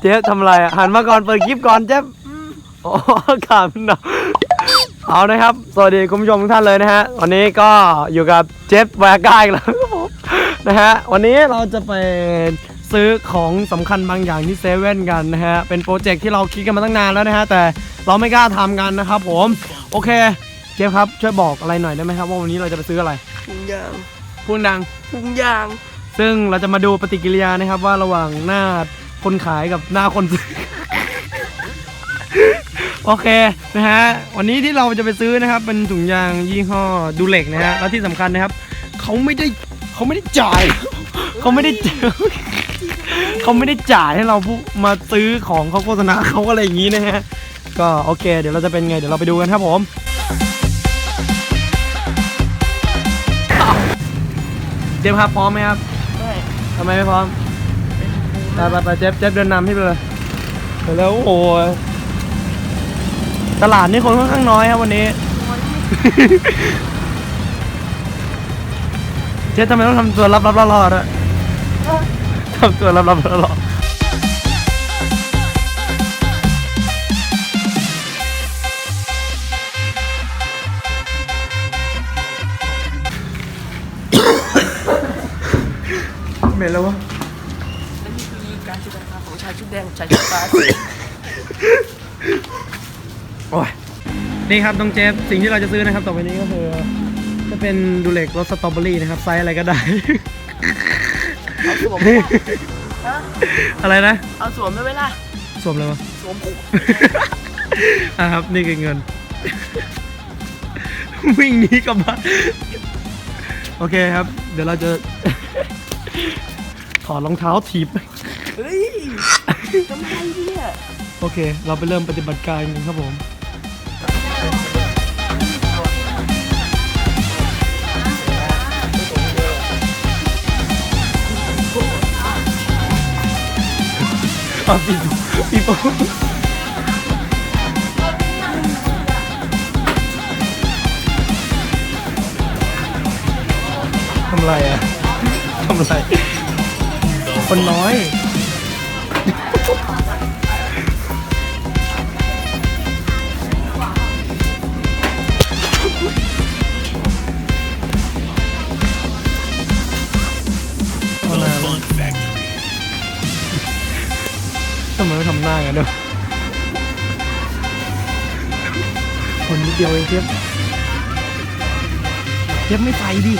เจ๊ทำอะไรอะหันมาก่อนเปิดคลิปก่อนเจ๊โอ้ขำเนาะเอานะครับ สวัสดีคุณผู้ชมทุกท่านเลยนะฮะ วันนี้ก็อยู่กับเจฟแวร์ก้าอีกแล้วครับผมนะฮะ วันนี้เราจะไปซื้อของสำคัญบางอย่างที่เซเว่นกันนะฮะ เป็นโปรเจกต์ที่เราคิดกันมาตั้งนานแล้วนะฮะ แต่เราไม่กล้าทำกันนะครับผม โอเค เจฟครับ ช่วยบอกอะไรหน่อยได้ไหมครับว่าวันนี้เราจะไปซื้ออะไรถุงยางพูดดังถุงยาง ซึ่งเราจะมาดูปฏิกิริยานะครับว่าระหว่างหน้า คนขายกับหน้าคนซื้อ โอเคนะฮะวันนี้ที่เราจะไปซื้อนะครับ เป็นถุงยางยี่ห้อดูเล็กนะฮะแล้วที่สำคัญนะครับเขาไม่ได้เขาไม่ได้จ่ายเขาไม่ได้เขาไม่ได้จ่ายให้เราผู้มาซื้อของเขาโฆษณาเขาอะไรอย่างนี้นะฮะก็โอเค เดี๋ยวเราจะเป็นไงเดี๋ยวเราไปดูกันครับผมเจมส์ครับพร้อมไหมครับได้ทำไมไม่พร้อม ไปไปไปเจ็บเจ็บเดินนำพี่ไปเลยไปแล้วโอ้ยตลาดนี่คนค่อนข้างน้อยครับวันนี้ เจ๊ทำไมต้องทำตัวรับรับล่อๆด้วยทำตัวรับรับล่อๆเหม็นแล้ววะและนี่คือการแสดงขอ งชายชุดแดงกับชายชุดฟ้า โอ้ยนี่ครับน้องเจฟสิ่งที่เราจะซื้อนะครับต่อไปนี้ก็คือจะเป็นดูเล็กรสสตรอเบอรี่นะครับไซส์อะไรก็ได้ เอาสวมฮะอะไรนะ เอาสวมได้ไหมล่ะ สวมเลยวะ สวมผูกอะครับนี่คือเงิน วิ่งหนีกลับบ้านโอเคครับ เดี๋ยวเราจะ ถอดรองเท้าถีบ เฮ้ย ทำไมเนี่ยโอเค เราไปเริ่มปฏิบัติการกันครับผม อะปีโป้ปีโป้ทำไรอะ ทำไร คนน้อยเอาหน้าลง ทำไมไม่ทำหน้ากันด้วยคนนิดเดียวเองเทียบเทียบไม่ไปดิ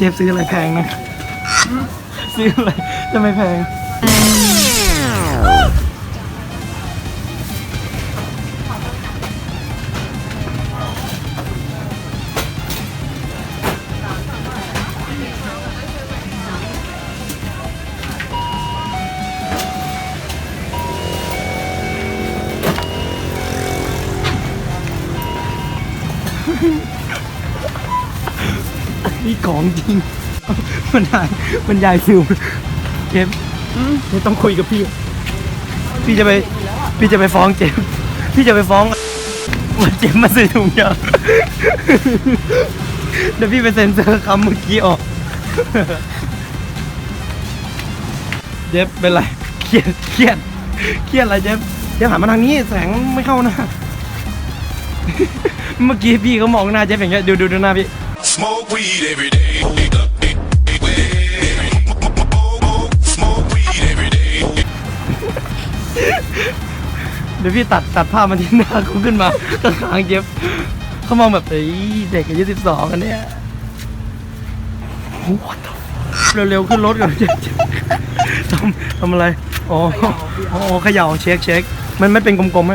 เจฟซื้ออะไรแพงนะ ซื้ออะไรจะไม่แพง นี่ของจริงมันยายมันยายฟิวเจฟไม่ต้องคุยกับพี่ พี่จะไป พี่จะไปฟ้องเจฟพี่จะไปฟ้องว่าเจฟมาซื้อถุงยางเดี๋ยวพี่ไปเซ็นเซอร์คำเมื่อกี้ออก เจฟเป็นไรเครียดเครียดเครียดอะไรเจฟเจฟหันมาทางนี้แสงไม่เข้าน้าเมื่อกี้พี่เขามองหน้าเจฟอย่างเงี้ยดูดูดูหน้าพี่ Smoke weed every day. Smoke weed every day. เดี๋ยวพี่ตัดตัดภาพมาที่หน้าเขาขึ้นมาข้างๆเจ็บเขามองแบบเอ้ยเด็กอายุสิบสองอันเนี้ย What the f- เร็วๆขึ้นรถก่อนเจ็บทำทำอะไร อ๋ออ๋อเขย่าเช็คเช็คมันไม่เป็นกลมๆไหม